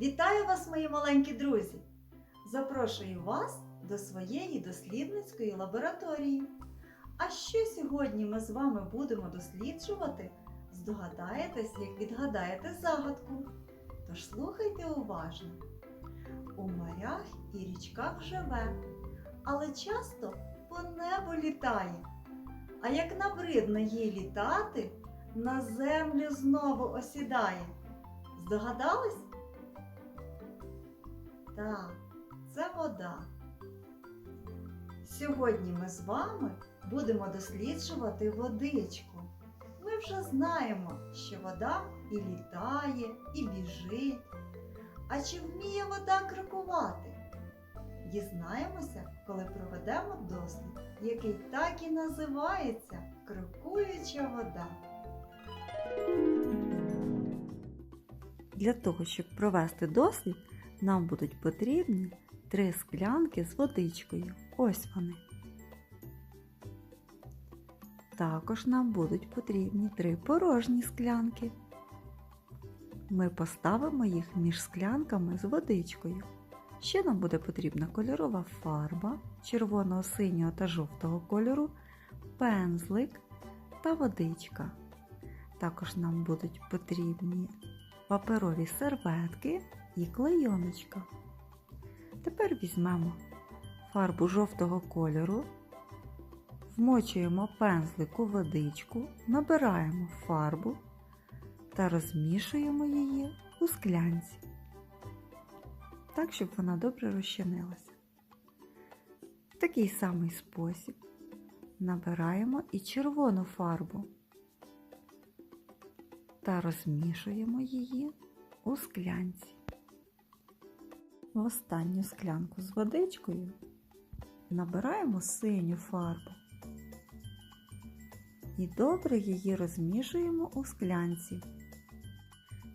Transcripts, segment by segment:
Вітаю вас, мої маленькі друзі! Запрошую вас до своєї дослідницької лабораторії. А що сьогодні ми з вами будемо досліджувати? Здогадаєтесь, як відгадаєте загадку. Тож слухайте уважно. У морях і річках живе, але часто по небу літає. А як набридне їй літати, на землю знову осідає. Здогадались? Так, це вода. Сьогодні ми з вами будемо досліджувати водичку. Ми вже знаємо, що вода і літає, і біжить. А чи вміє вода крокувати? Дізнаємося, коли проведемо дослід, який так і називається крокуюча вода. Для того, щоб провести дослід, нам будуть потрібні три склянки з водичкою. Ось вони. Також нам будуть потрібні три порожні склянки. Ми поставимо їх між склянками з водичкою. Ще нам буде потрібна кольорова фарба червоного, синього та жовтого кольору, пензлик та водичка. Також нам будуть потрібні паперові серветки і клейоночка. Тепер візьмемо фарбу жовтого кольору, вмочуємо пензлик у водичку, набираємо фарбу та розмішуємо її у склянці, так, щоб вона добре розчинилася. В такий самий спосіб набираємо і червону фарбу та розмішуємо її у склянці. В останню склянку з водичкою набираємо синю фарбу і добре її розмішуємо у склянці.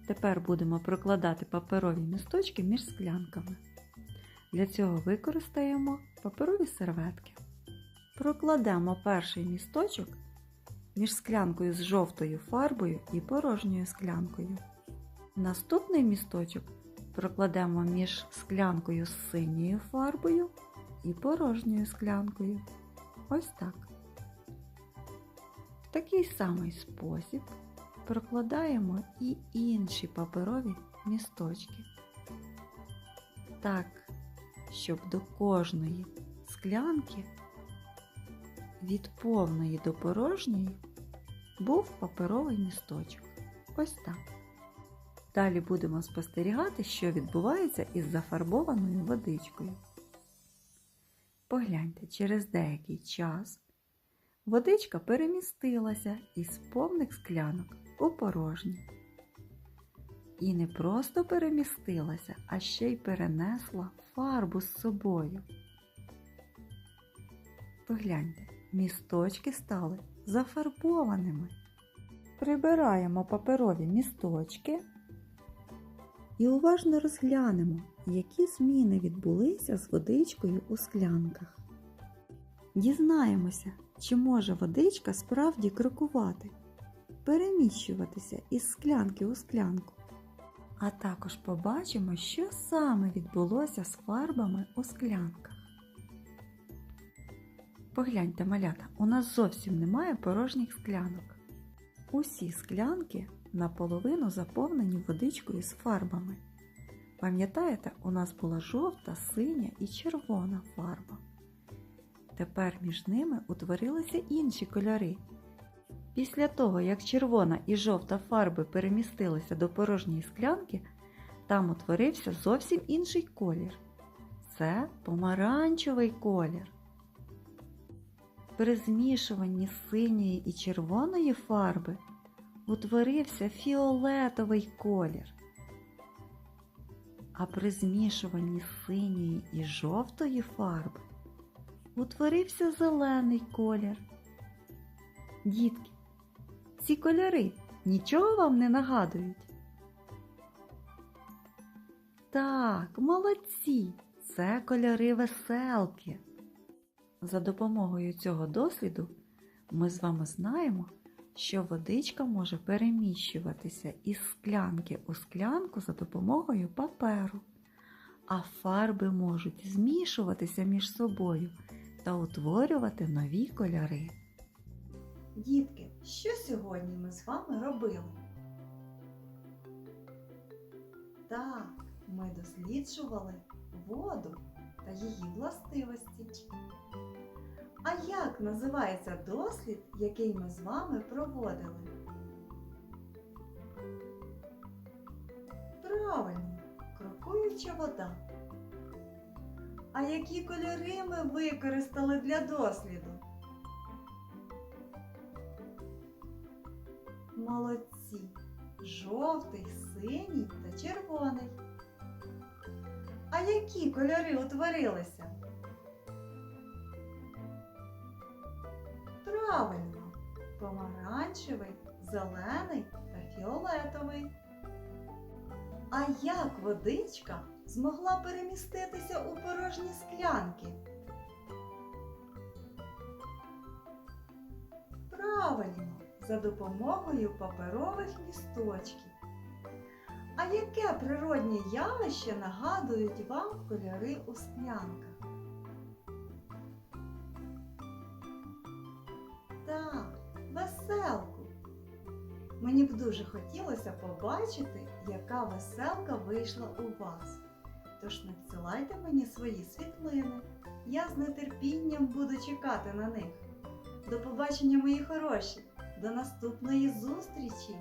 Тепер будемо прокладати паперові місточки між склянками. Для цього використаємо паперові серветки. Прокладемо перший місточок між склянкою з жовтою фарбою і порожньою склянкою. Наступний місточок прокладемо між склянкою з синьою фарбою і порожньою склянкою. Ось так. В такий самий спосіб прокладаємо і інші паперові місточки. Так, щоб до кожної склянки від повної до порожньої був паперовий місточок. Ось так. Далі будемо спостерігати, що відбувається із зафарбованою водичкою. Погляньте, через деякий час водичка перемістилася із повних склянок у порожні. І не просто перемістилася, а ще й перенесла фарбу з собою. Погляньте, місточки стали зафарбованими. Прибираємо паперові місточки і уважно розглянемо, які зміни відбулися з водичкою у склянках. Дізнаємося, чи може водичка справді крокувати, переміщуватися із склянки у склянку. А також побачимо, що саме відбулося з фарбами у склянках. Погляньте, малята, у нас зовсім немає порожніх склянок. Усі склянки наполовину заповнені водичкою з фарбами. Пам'ятаєте, у нас була жовта, синя і червона фарба. Тепер між ними утворилися інші кольори. Після того, як червона і жовта фарби перемістилися до порожньої склянки, там утворився зовсім інший колір. Це помаранчевий колір. При змішуванні синьої і червоної фарби утворився фіолетовий колір. А при змішуванні синьої і жовтої фарби утворився зелений колір. Дітки, ці кольори нічого вам не нагадують? Так, молодці! Це кольори веселки. За допомогою цього досліду ми з вами знаємо, що водичка може переміщуватися із склянки у склянку за допомогою паперу, а фарби можуть змішуватися між собою та утворювати нові кольори. Дітки, що сьогодні ми з вами робили? Так, ми досліджували воду та її властивості. А як називається дослід, який ми з вами проводили? Правильно, крокуюча вода. А які кольори ми використали для досліду? Молодці! Жовтий, синій та червоний. А які кольори утворилися? Правильно, помаранчевий, зелений та фіолетовий. А як водичка змогла переміститися у порожні склянки? Правильно, за допомогою паперових місточків. А яке природнє явище нагадують вам кольори у склянках? Так, веселку. Мені б дуже хотілося побачити, яка веселка вийшла у вас. Тож надсилайте мені свої світлини. Я з нетерпінням буду чекати на них. До побачення, мої хороші! До наступної зустрічі!